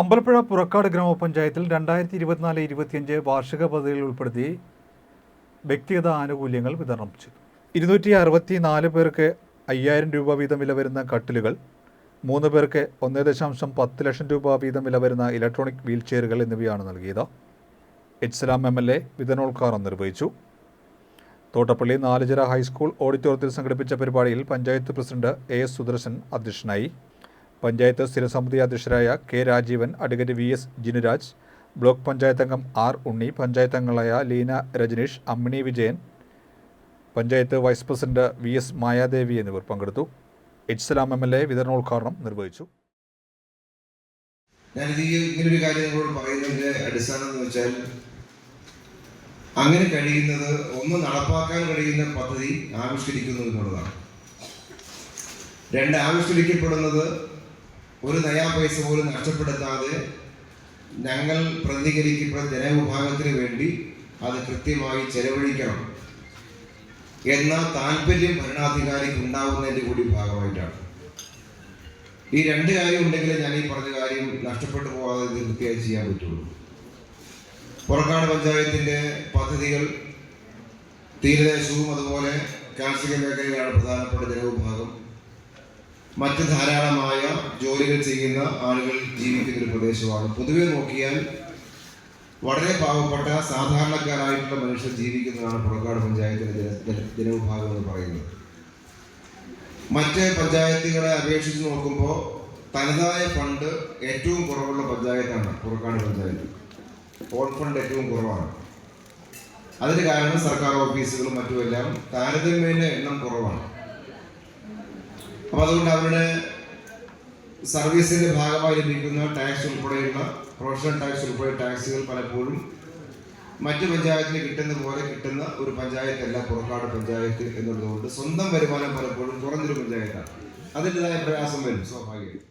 അമ്പലപ്പുഴ പുറക്കാട് ഗ്രാമപഞ്ചായത്തിൽ രണ്ടായിരത്തി ഇരുപത്തിനാല് ഇരുപത്തിയഞ്ച് വാർഷിക പദ്ധതിയിൽ ഉൾപ്പെടുത്തി വ്യക്തിഗത ആനുകൂല്യങ്ങൾ വിതരണം ചെയ്തു. ഇരുന്നൂറ്റി അറുപത്തി നാല് പേർക്ക് അയ്യായിരം രൂപ വീതം വില വരുന്ന കട്ടിലുകൾ മൂന്ന് പേർക്ക് ഒന്ന് ദശാംശം പത്ത് ലക്ഷം രൂപ വീതം വില വരുന്ന ഇലക്ട്രോണിക് വീൽ ചെയറുകൾ എന്നിവയാണ് നൽകിയത്. H Salam M L A വിതരണോദ്ഘാടനം നിർവഹിച്ചു. തോട്ടപ്പള്ളി നാലുചിറ ഹൈസ്കൂൾ ഓഡിറ്റോറിയത്തിൽ സംഘടിപ്പിച്ച പരിപാടിയിൽ panchayat president A S Sudarshan അധ്യക്ഷനായി. പഞ്ചായത്ത് സ്ഥിരസമിതി അധ്യക്ഷരായ K Rajeevan advocate V S Jinuraj block panchayat അംഗം ആർ ഉണ്ണി പഞ്ചായത്ത് അംഗങ്ങളായ Leena Rajaneesh Ammini Vijayan panchayat vice president V S Mayadevi എന്നിവർ പങ്കെടുത്തു. H Salam M L A വിതരണോദ്ഘാടനം നിർവഹിച്ചു. എന്ന് വെച്ചാൽ അങ്ങനെ കഴിയുന്നത് ഒന്ന് നടപ്പാക്കാൻ കഴിയുന്ന പദ്ധതി ആവിഷ്കരിക്കുന്നു എന്നുള്ളതാണ്. രണ്ട് ആവിഷ്കരിക്കപ്പെടുന്നത് ഒരു നയാ പൈസ പോലും നഷ്ടപ്പെടുത്താതെ ഞങ്ങൾ പ്രതികരിക്കപ്പെടുന്ന ജനവിഭാഗത്തിന് വേണ്ടി അത് കൃത്യമായി ചെലവഴിക്കണം എന്ന താല്പര്യം ഭരണാധികാരിക്ക് ഉണ്ടാവുന്നതിന്റെ കൂടി ഭാഗമായിട്ടാണ്. ഈ രണ്ട് കാര്യം ഉണ്ടെങ്കിൽ ഞാൻ ഈ പറഞ്ഞ കാര്യം നഷ്ടപ്പെട്ടു പോകാതെ ഇത് കൃത്യമായി ചെയ്യാൻ പറ്റുള്ളൂ. പുറക്കാട് പഞ്ചായത്തിന്റെ പദ്ധതികൾ തീരദേശവും അതുപോലെ കാർഷിക മേഖലയിലാണ് പ്രധാനപ്പെട്ട ജനവിഭാഗം. മറ്റ് ധാരാളമായ ജോലികൾ ചെയ്യുന്ന ആളുകൾ ജീവിക്കുന്ന ഒരു പ്രദേശമാണ്. പൊതുവെ നോക്കിയാൽ വളരെ പാവപ്പെട്ട സാധാരണക്കാരായിട്ടുള്ള മനുഷ്യർ ജീവിക്കുന്നതാണ് പുറക്കാട് പഞ്ചായത്തിലെ ജന ജന- ജനവിഭാഗം എന്ന് പറയുന്നത്. മറ്റ് പഞ്ചായത്തുകളെ അപേക്ഷിച്ച് നോക്കുമ്പോൾ തനതായ ഫണ്ട് ഏറ്റവും കുറവുള്ള പഞ്ചായത്താണ് പുറക്കാട് പഞ്ചായത്ത്. ഓൺ ഫണ്ട് ഏറ്റവും കുറവാണ്. അതിന് കാരണം സർക്കാർ ഓഫീസുകളും മറ്റുമെല്ലാം താരതമ്യേന എണ്ണം കുറവാണ്. അപ്പൊ അതുകൊണ്ട് അവരുടെ സർവീസിന്റെ ഭാഗമായി ലഭിക്കുന്ന ടാക്സ് ഉൾപ്പെടെയുള്ള പ്രൊഫഷണൽ ടാക്സ് ഉൾപ്പെടെ ടാക്സുകൾ പലപ്പോഴും മറ്റു പഞ്ചായത്തിന് കിട്ടുന്ന പോലെ കിട്ടുന്ന ഒരു പഞ്ചായത്തല്ല പുറക്കാട് പഞ്ചായത്ത് എന്നുള്ളതുകൊണ്ട് സ്വന്തം വരുമാനം പലപ്പോഴും കുറഞ്ഞൊരു പഞ്ചായത്താണ്. അതിന്റെതായ പ്രയാസം വരും സ്വാഭാവികം